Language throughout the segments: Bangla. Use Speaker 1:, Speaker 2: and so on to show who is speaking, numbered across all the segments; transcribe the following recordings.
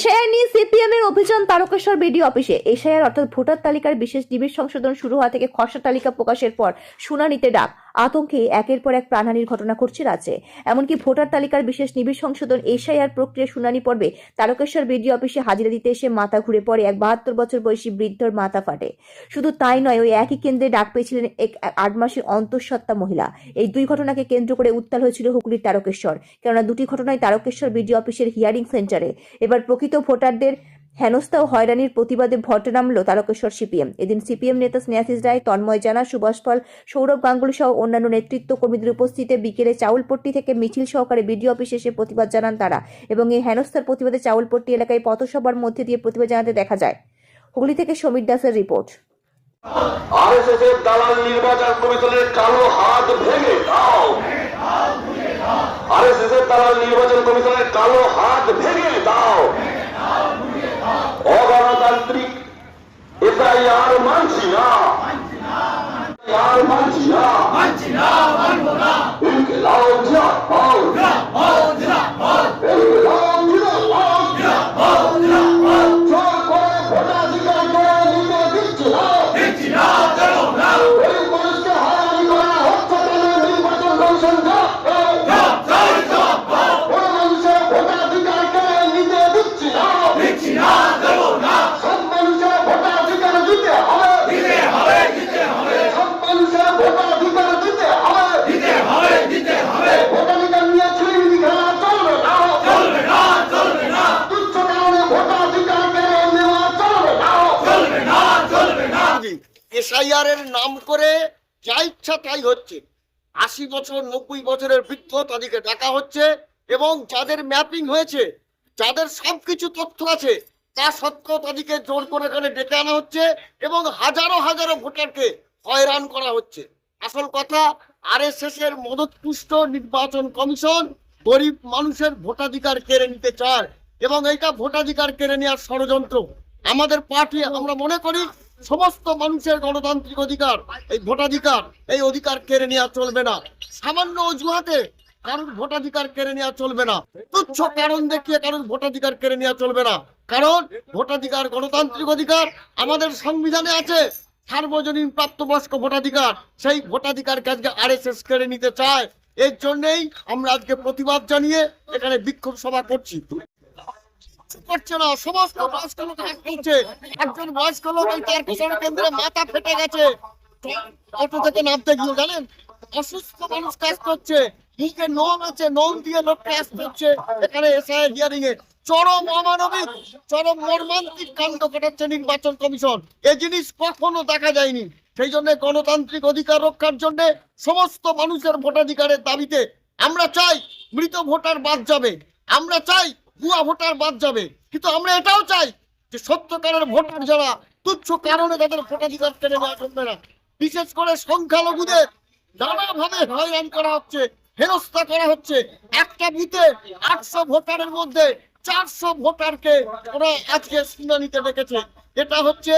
Speaker 1: এশায়ার নিয়ে সিপিএম এর অভিযান তারকেশ্বর বিডিও অফিসে। এশায়ার অর্থাৎ ভোটার তালিকার বিশেষ ডিবির সংশোধন শুরু হওয়া থেকে খসড়া তালিকা প্রকাশের পর শুনানিতে ডাক। আতঙ্কে একের পর এক প্রাণহানির ঘটনা ঘটছে রাজ্যে। এমনকি ভোটার তালিকার বিশেষ নিবিড় সংশোধন এশাইআর প্রক্রিয়া শুনানি পর্বে তারকেশ্বর বিডিও অফিসে হাজিরা দিতে এসে মাথা ঘুরে পড়ে এক বাহাত্তর বছর বয়সী বৃদ্ধর মাথা ফাটে। শুধু তাই নয়, ওই একই কেন্দ্রে ডাক পেয়েছিলেন এক আট মাসের অন্তঃসত্ত্বা মহিলা। এই দুই ঘটনাকে কেন্দ্র করে উত্তাল হয়েছিল হুগলির তারকেশ্বর। কেননা দুটি ঘটনায় তারকেশ্বর বিডিও অফিসের হিয়ারিং সেন্টারে এবার প্রকৃত ভোটারদের হেনস্থা ও হয়রানির প্রতিবাদে ভট্ট নামল তারকেশ্বর সিপিএম। এদিন সিপিএম নেতা স্নেহাশিস রায় তন্ময় জানা, সুভাষ পাল, সৌরভ গাঙ্গুলি সহ অন্যান্য নেতৃত্ব কর্মীদের উপস্থিতিতে বিকেলে চাউলপট্টি থেকে মিছিল সহকারে বিডিও অফিসে এসে প্রতিবাদ জানান তারা এবং এই হেনস্থার প্রতিবাদে চাউলপট্টি এলাকায় পথসভার মধ্যে দিয়ে প্রতিবাদ জানাতে দেখা যায়। হুগলি থেকে সমীর দাসের রিপোর্ট।
Speaker 2: দালাল নির্বাচন কমিশনের কালো হাত ভেঙে দাও। আরএসএস এর দালাল নির্বাচন কমিশনের কালো হাত ভেঙে দাও অগণতান্ত্রিক এসআইআর মানছি না।
Speaker 3: এসআইআর এর নাম করে যা ইচ্ছা তাই হচ্ছে। আশি বছর, নব্বই বছরের বৃদ্ধ তাদেরকে ডাকা হচ্ছে এবং যাদের ম্যাপিং হয়েছে, যাদের সবকিছু তথ্য আছে, তা সত্ত্বেও তাদেরকে জোর করে এখানে ডেকে আনা হচ্ছে এবং হাজারো হাজারো ভোটারকে হয়রান করা হচ্ছে। আসল কথা আর এস এর মদতপুষ্ট নির্বাচন কমিশন গরিব মানুষের ভোটাধিকার কেড়ে নিতে চায় এবং এইটা ভোটাধিকার কেড়ে নেওয়ার ষড়যন্ত্র। আমাদের পার্টি, আমরা মনে করি সমস্ত মানুষের গণতান্ত্রিক অধিকার, এই ভোটাধিকার, এই অধিকার কেড়ে নেওয়া চলবে না। সামান্য অজুহাতে কারণ ভোটাধিকার কেড়ে নেওয়া চলবে না। তুচ্ছ কারণ দেখিয়ে কারণ ভোটাধিকার কেড়ে নেওয়া চলবে না। কারণ ভোটাধিকার গণতান্ত্রিক অধিকার আমাদের সংবিধানে আছে। সার্বজনীন প্রাপ্তবয়স্ক ভোটাধিকার, সেই ভোটাধিকারকে আজকে আর এস এস কেড়ে নিতে চায়? এর জন্যেই আমরা আজকে প্রতিবাদ জানিয়ে এখানে বিক্ষোভ সভা করছি। এ। চরম অমানবিক, চরম মর্মান্তিক কাণ্ড নির্বাচন কমিশন। এই জিনিস কখনো দেখা যায়নি। সেই জন্য গণতান্ত্রিক অধিকার রক্ষার জন্য সমস্ত মানুষের ভোটাধিকারের দাবিতে আমরা চাই মৃত ভোটার বাদ যাবে। আমরা চাই ভুয়া ভোটার বাদ যাবে। কিন্তু আমরা এটাও চাই যে সত্যকারের ভোটার যারা, তুচ্ছ কারণে তাদের ভোটাধিকার কেড়ে নেওয়া চলবে না। বিশেষ করে সংখ্যালঘুদের নানাভাবে হয়রান করা হচ্ছে, হেনস্থা করা হচ্ছে। একটা বুথে আটশো ভোটারের মধ্যে চারশো ভোটারকে ওরা আজকে শুনানিতে ডেকেছে। এটা হচ্ছে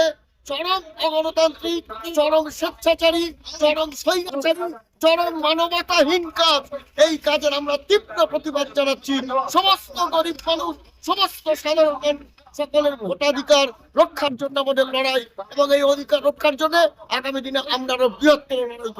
Speaker 3: চরম অগণতান্ত্রিক, চরম স্বেচ্ছাচারী, চরম স্বৈরাচারী, চরম মানবতাহীন কাজ। এই কাজের আমরা তীব্র প্রতিবাদ জানাচ্ছি। সমস্ত গরিব মানুষ, সমস্ত সাধারণ সকলের ভোটাধিকার রক্ষার জন্য আমাদের লড়াই এবং এই অধিকার রক্ষার জন্য আগামী দিনে আমরা আরও বৃহত্তর লড়াই করব।